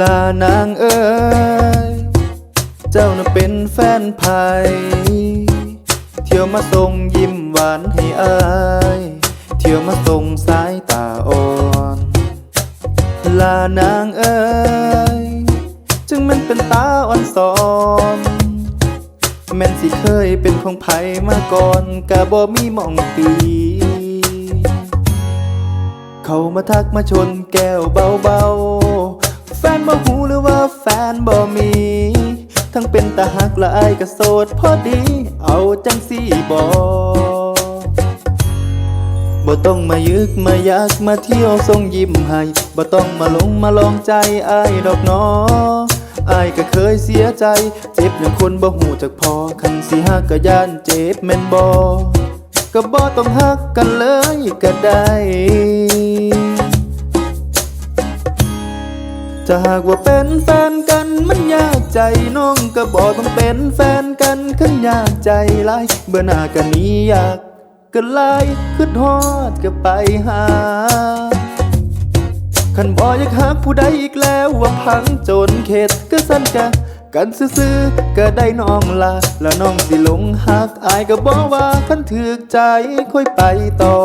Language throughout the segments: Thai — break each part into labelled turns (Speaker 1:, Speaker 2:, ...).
Speaker 1: ลานางเอ๋ยเจ้าน่ะเป็นแฟนไผ่เที่ยวมาส่งยิ้มหวานให้อาย เที่ยวมาส่งสายตาอ่อนลานางเอ๋ยจึงมันเป็นตาอ่อนสอนแม่นสิเคยเป็นของไผมาก่อนกะบ่มีมองตีเขามาทักมาชนแก้วเบาๆ แฟนบ่มี ทั้งเป็นตาหักละอายก็โสดพอดี เอาจังสี่บ่บ่ต้องมายึกมายักมาเที่ยวทรงยิ้มให้บ่ต้องมาลงมาลองใจอายดอกน้ออายก็เคยเสียใจ เจ็บอย่างคนบ่หูจักพอคันสิหักก็ย่านเจ็บแม่นบ่ก็บ่ต้องฮักกันเลยก็ได้ จะหากว่าเป็นแฟนกันมันยากใจน้องก็บ่ต้องเป็นแฟนกันขันยากใจหลายเบื่อหน้ากันนี้อยากก็ไล่ขึ้นฮอดก็ไปหาขันบ่อยากหักผู้ใดอีกแล้วว่าพังจนเข็ดก็สั่นกะกันซื่อๆก็ได้น้องลาแล้วน้องสิหลงหักอายก็บอกว่าคันถึกใจค่อยไปต่อ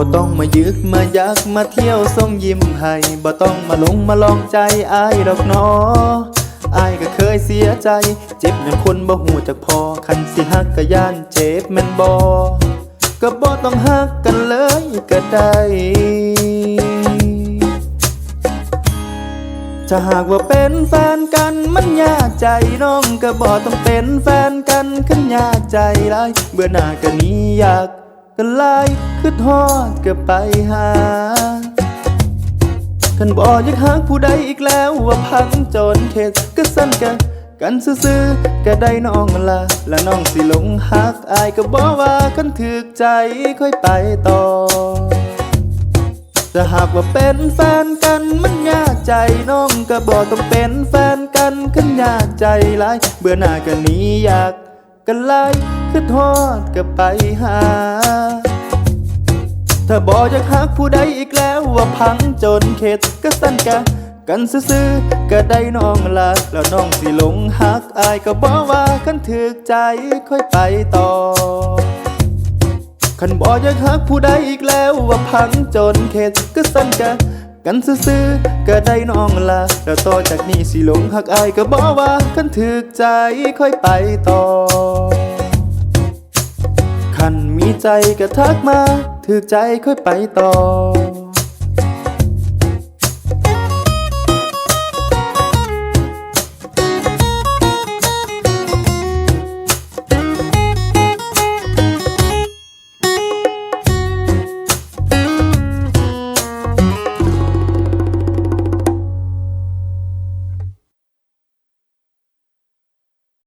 Speaker 1: บ่ต้องมายึกมายักมาเที่ยวส่งยิ้มให้บ่ต้องมาลงมาลองใจอายดอกนออายก็เคยเสียใจ เจ็บอย่างคนบ่หูจักพอ คันสิฮักก็ย่านเจ็บแม่นบ่ก็บ่ต้องฮักกันเลยก็ได้ถ้าหากว่าเป็นแฟนกันมันยากใจน้องก็บอกต้องเป็นแฟนกันขันยากใจไรเบื่อหน้าก็หนี้อยาก ก็ไล่ขึ้นฮอดก็ไปหาขันบออยากหักผู้ใดอีกแล้วว่าพังจนเข็ดก็สั้นกันกันซื่อๆก็ได้น้องละและน้องสิหลงหักอายก็บอกว่าคันถึกใจค่อยไปต่อถ้าหากว่าเป็นแฟนกันมันยากใจน้องก็บอกต้องเป็นแฟนกันขันยากใจหลายเบื่อหน้ากันนี้อยากกันไล่ ขึ้นฮอดก็ไปหา ถ้าบอกอยากหักผู้ใดอีกแล้วว่าพังจนเข็ดก็สั้นกะกันซื่อๆก็ได้น้องละแล้วน้องสิหลงหักอายก็บอกว่าคันถึกใจค่อยไปต่อขันบอกอยากหักผู้ใดอีกแล้วว่าพังจนเข็ดก็สั่นกะกันซื่อๆก็ได้น้องละแล้วต่อจากนี้สิหลงหักอายก็บอกว่าคันถึกใจค่อยไปต่อ ใจก็ทักมา ถือใจค่อยไปต่อ